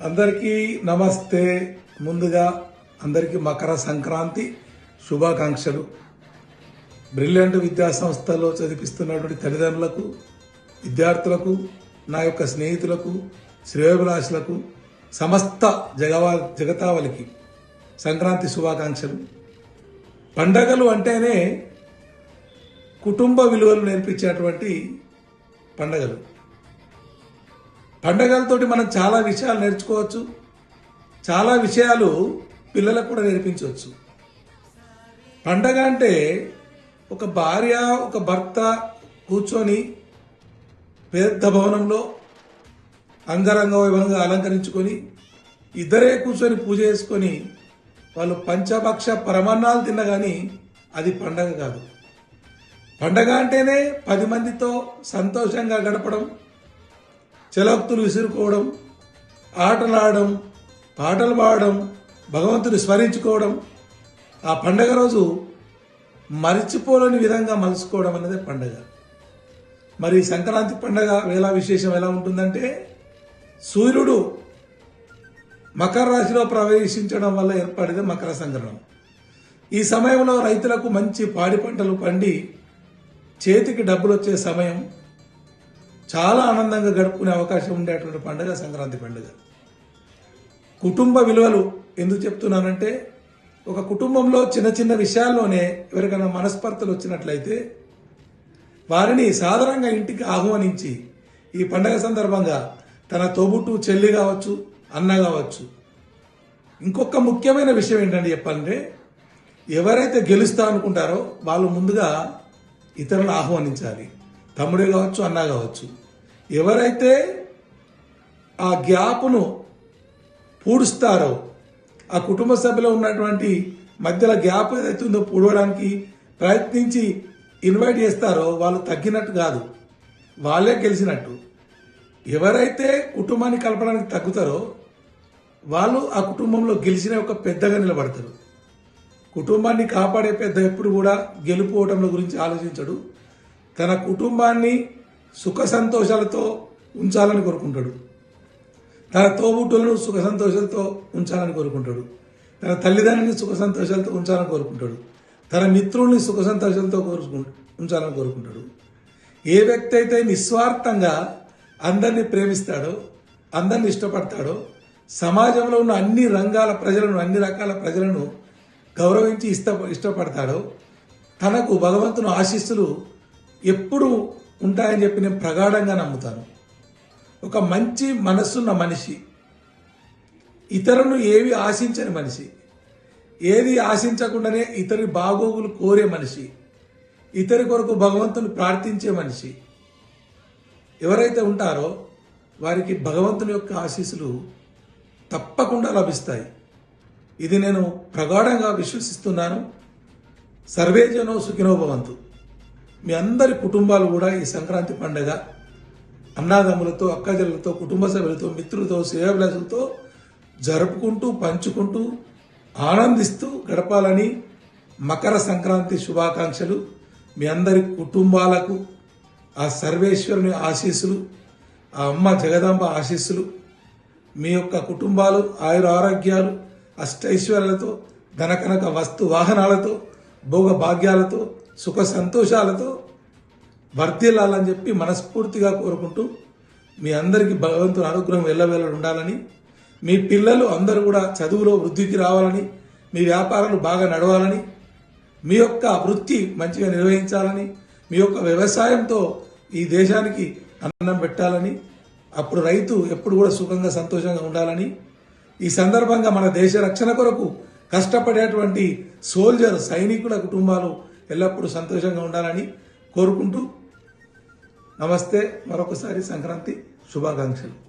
అందరికీ నమస్తే. ముందుగా అందరికీ మకర సంక్రాంతి శుభాకాంక్షలు. బ్రిలియంట్ విద్యా సంస్థలో చదివిస్తున్నటువంటి తల్లిదండ్రులకు విద్యార్థులకు నా యొక్క స్నేహితులకు శ్రేయోభిలాషులకు సమస్త జగవా జగతావలికి సంక్రాంతి శుభాకాంక్షలు. పండగలు అంటేనే కుటుంబ విలువలు నేర్పించేటువంటి పండగలు. పండగలతోటి మనం చాలా విషయాలు నేర్చుకోవచ్చు. చాలా విషయాలు పిల్లలకు కూడా నేర్పించవచ్చు. పండగ అంటే ఒక భార్య ఒక భర్త కూర్చొని పెద్ద భవనంలో అంగరంగ వైభవంగా అలంకరించుకొని ఇద్దరే కూర్చొని పూజ చేసుకొని వాళ్ళు పంచభక్ష పరమాన్నాలు తిన్న కానీ అది పండగ కాదు. పండగ అంటేనే పది మందితో సంతోషంగా గడపడం చెలక్తులు విసురుకోవడం ఆటలాడడం పాటలు పాడడం భగవంతుని స్మరించుకోవడం ఆ పండగ రోజు మరిచిపోలేని విధంగా మలుచుకోవడం అనేది పండగ. మరి సంక్రాంతి పండగ వేళ విశేషం ఎలా ఉంటుందంటే సూర్యుడు మకర రాశిలో ప్రవేశించడం వల్ల ఏర్పడింది మకర సంక్రమణం. ఈ సమయంలో రైతులకు మంచి పాడి పంటలు పండి చేతికి డబ్బులు వచ్చే సమయం చాలా ఆనందంగా గడుపుకునే అవకాశం ఉండేటువంటి పండుగ సంక్రాంతి పండుగ. కుటుంబ విలువలు ఎందుకు చెప్తున్నానంటే ఒక కుటుంబంలో చిన్న చిన్న విషయాల్లోనే ఎవరికైనా మనస్పర్ధలు వచ్చినట్లయితే వారిని సాధారణంగా ఇంటికి ఆహ్వానించి ఈ పండగ సందర్భంగా తన తోబుట్టు చెల్లి కావచ్చు అన్న కావచ్చు. ఇంకొక ముఖ్యమైన విషయం ఏంటంటే చెప్పాలంటే ఎవరైతే గెలుస్తా అనుకుంటారో వాళ్ళు ముందుగా ఇతరులను ఆహ్వానించాలి. తమ్ముడే కావచ్చు అన్న కావచ్చు. ఎవరైతే ఆ గ్యాప్ను పూడుస్తారో ఆ కుటుంబ సభ్యులో ఉన్నటువంటి మధ్యలో గ్యాప్ ఏదైతే ఉందో పూడవడానికి ప్రయత్నించి ఇన్వైట్ చేస్తారో వాళ్ళు తగ్గినట్టు కాదు. వాళ్ళే గెలిచినట్టు. ఎవరైతే కుటుంబాన్ని కలపడానికి తగ్గుతారో వాళ్ళు ఆ కుటుంబంలో గెలిచిన ఒక పెద్దగా నిలబడతారు. కుటుంబాన్ని కాపాడే పెద్ద ఎప్పుడు కూడా గెలుపోవటంలో గురించి ఆలోచించడు. తన కుటుంబాన్ని సుఖ సంతోషాలతో ఉంచాలని కోరుకుంటాడు. తన తోబుట్టులను సుఖ సంతోషాలతో ఉంచాలని కోరుకుంటాడు. తన తల్లిదండ్రులని సుఖ సంతోషాలతో ఉంచాలని కోరుకుంటాడు. తన మిత్రుల్ని సుఖ సంతోషాలతో కోరుకు ఉంచాలని కోరుకుంటాడు. ఏ వ్యక్తి అయితే నిస్వార్థంగా అందరినీ ప్రేమిస్తాడో అందరిని ఇష్టపడతాడో సమాజంలో ఉన్న అన్ని రంగాల ప్రజలను అన్ని రకాల ప్రజలను గౌరవించి ఇష్ట ఇష్టపడతాడో తనకు భగవంతుని ఆశీస్సులు ఎప్పుడు ఉంటాయని చెప్పి నేను ప్రగాఢంగా నమ్ముతాను. ఒక మంచి మనస్సున్న మనిషి ఇతరులు ఏవి ఆశించని మనిషి ఏది ఆశించకుండానే ఇతరి బాగోగులు కోరే మనిషి ఇతరి కొరకు భగవంతుని ప్రార్థించే మనిషి ఎవరైతే ఉంటారో వారికి భగవంతుని యొక్క ఆశీస్సులు తప్పకుండా లభిస్తాయి. ఇది నేను ప్రగాఢంగా విశ్వసిస్తున్నాను. సర్వేజనో సుఖినో భవంతు. మీ అందరి కుటుంబాలు కూడా ఈ సంక్రాంతి పండగ అన్నాదమ్ములతో అక్కజల్లతో కుటుంబ సభ్యులతో మిత్రులతో శ్రేయభిలాసులతో జరుపుకుంటూ పంచుకుంటూ ఆనందిస్తూ గడపాలని మకర సంక్రాంతి శుభాకాంక్షలు. మీ అందరి కుటుంబాలకు ఆ సర్వేశ్వరుని ఆశీస్సులు ఆ అమ్మ జగదాంబ ఆశీస్సులు. మీ యొక్క కుటుంబాలు ఆయుర ఆరోగ్యాలు అష్టైశ్వర్యాలతో ధనకనక వస్తు వాహనాలతో భోగ భాగ్యాలతో సుఖ సంతోషాలతో వర్ధిల్లాలని చెప్పి మనస్ఫూర్తిగా కోరుకుంటూ మీ అందరికీ భగవంతుని అనుగ్రహం వెళ్ళవేళ ఉండాలని మీ పిల్లలు అందరూ కూడా చదువులో వృద్ధికి రావాలని మీ వ్యాపారాలు బాగా నడవాలని మీ యొక్క వృత్తి మంచిగా నిర్వహించాలని మీ యొక్క వ్యవసాయంతో ఈ దేశానికి అన్నం పెట్టాలని అప్పుడు రైతు ఎప్పుడు కూడా సుఖంగా సంతోషంగా ఉండాలని ఈ సందర్భంగా మన దేశ రక్షణ కొరకు కష్టపడేటువంటి సోల్జర్ సైనికుల కుటుంబాలు ఎల్లప్పుడూ సంతోషంగా ఉండాలని కోరుకుంటూ నమస్తే. మరొకసారి సంక్రాంతి శుభాకాంక్షలు.